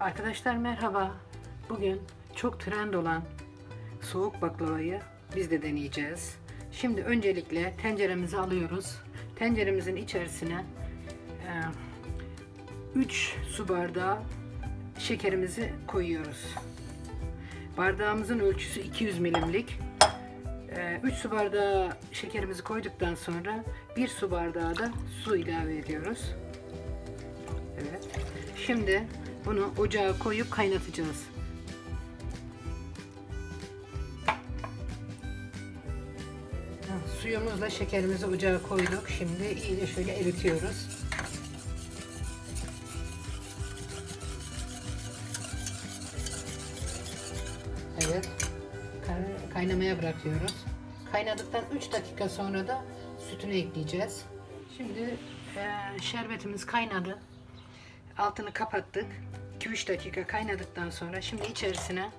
Arkadaşlar merhaba. Bugün çok trend olan soğuk baklavayı biz de deneyeceğiz. Şimdi öncelikle tenceremizi alıyoruz. Tenceremizin içerisine 3 su bardağı şekerimizi koyuyoruz. Bardağımızın ölçüsü 200 milimlik. 3 su bardağı şekerimizi koyduktan sonra 1 su bardağı da su ilave ediyoruz. Evet. Şimdi bunu ocağa koyup kaynatacağız. Suyumuzla şekerimizi ocağa koyduk. Şimdi iyice şöyle eritiyoruz. Evet. Kaynamaya bırakıyoruz. Kaynadıktan 3 dakika sonra da sütünü ekleyeceğiz. Şimdi e, şerbetimiz kaynadı. Altını kapattık. 2-3 dakika kaynadıktan sonra şimdi içerisine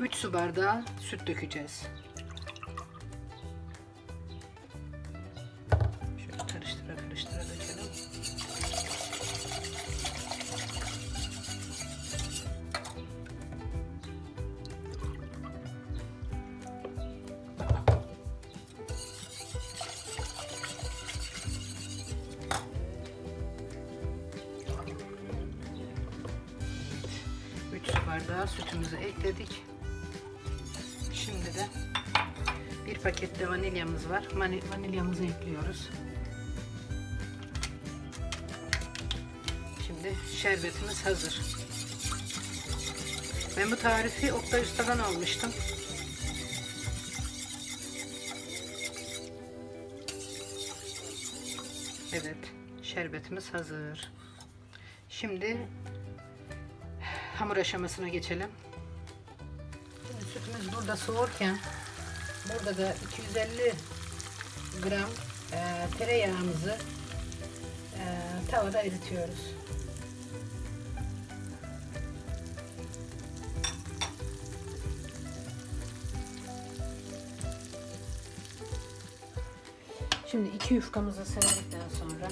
3 su bardağı süt dökeceğiz. Bardağı sütümüzü ekledik. Şimdi de bir pakette vanilyamız var. Vanilyamızı ekliyoruz. Şimdi şerbetimiz hazır. Ben bu tarifi Oktay Usta'dan almıştım. Evet, şerbetimiz hazır. Şimdi hamur aşamasına geçelim. Şimdi sütümüz burada soğurken burada da 250 gram e, tereyağımızı e, tavada eritiyoruz. Şimdi iki yufkamızı serdikten sonra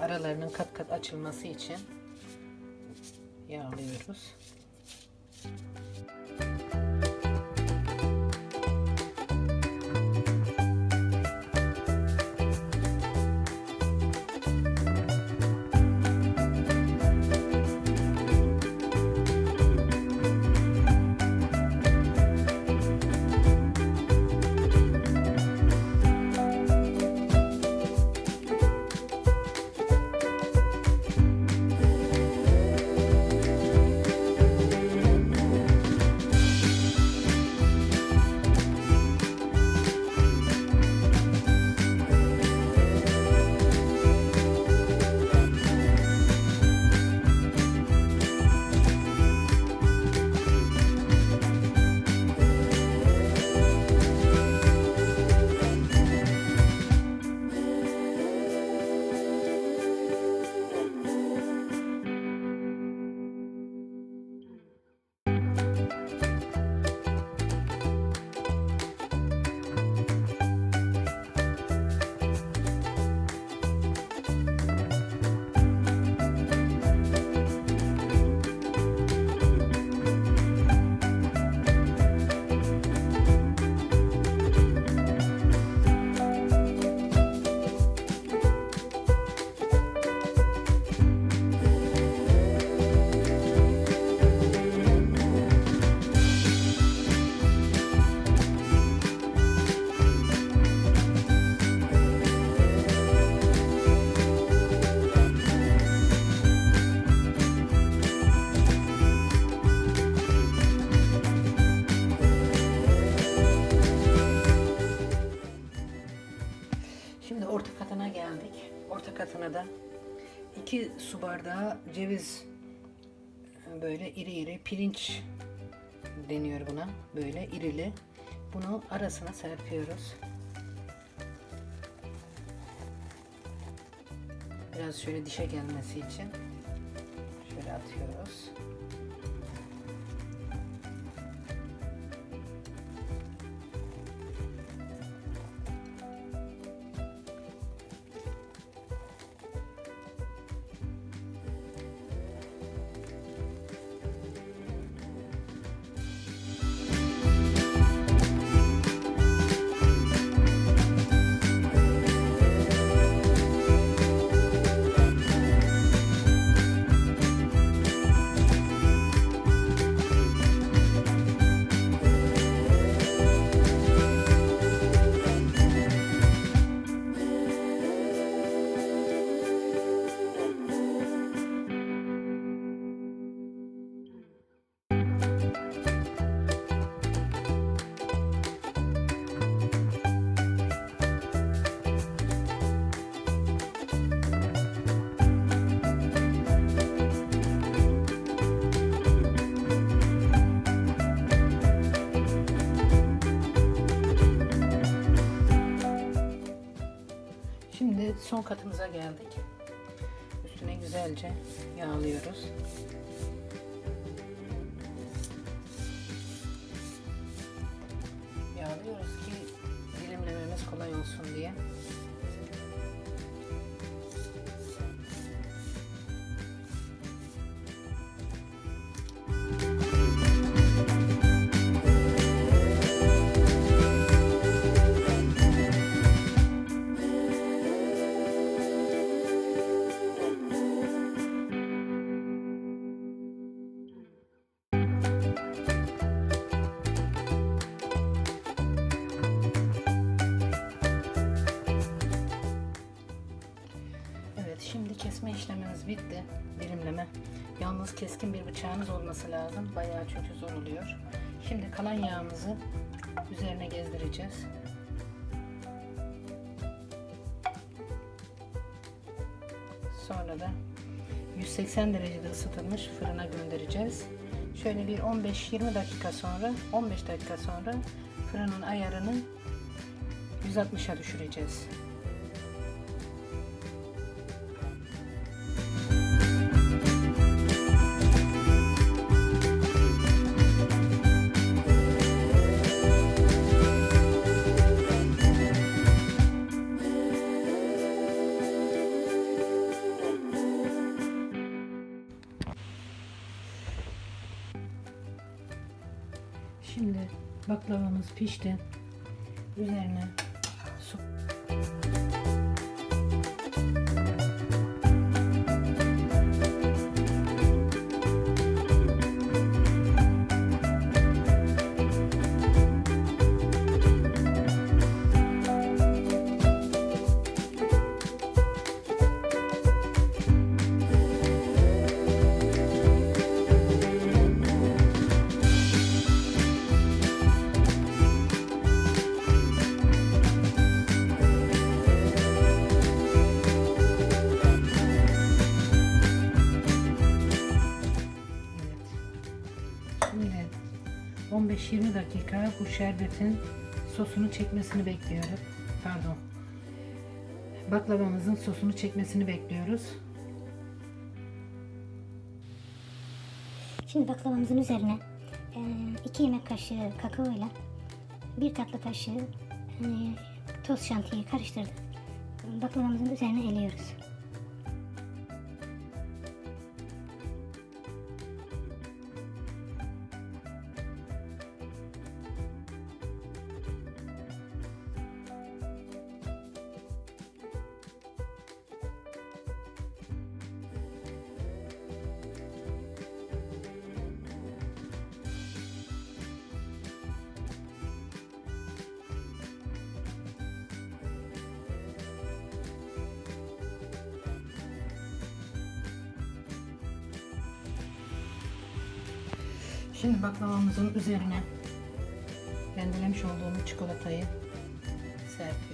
aralarının kat kat açılması için yağlıyoruz. Şimdi orta katına geldik. Orta katına da 2 su bardağı ceviz böyle iri iri pirinç deniyor buna. Böyle irili. Bunu arasına serpiyoruz. Biraz şöyle dişe gelmesi için şöyle atıyoruz. Son katımıza geldik. Üstüne güzelce yağlıyoruz. Yağlıyoruz ki dilimlememiz kolay olsun diye. Kesme işlemimiz bitti. Dilimleme. Yalnız keskin bir bıçağınız olması lazım. Bayağı çünkü zor oluyor. Şimdi kalan yağımızı üzerine gezdireceğiz. Sonra da 180 derecede ısıtılmış fırına göndereceğiz. Şöyle bir 15-20 dakika sonra, 15 dakika sonra fırının ayarını 160'a düşüreceğiz. Baklavamız pişti. Üzerine su 15-20 dakika bu şerbetin sosunu çekmesini bekliyoruz. Pardon. Baklavamızın sosunu çekmesini bekliyoruz. Şimdi baklavamızın üzerine 2 yemek kaşığı kakao ile 1 tatlı kaşığı e, toz şantiyi karıştırdık. Baklavamızın üzerine eliyoruz. Şimdi baklavamızın üzerine rendelemiş olduğumuz çikolatayı serpiyoruz.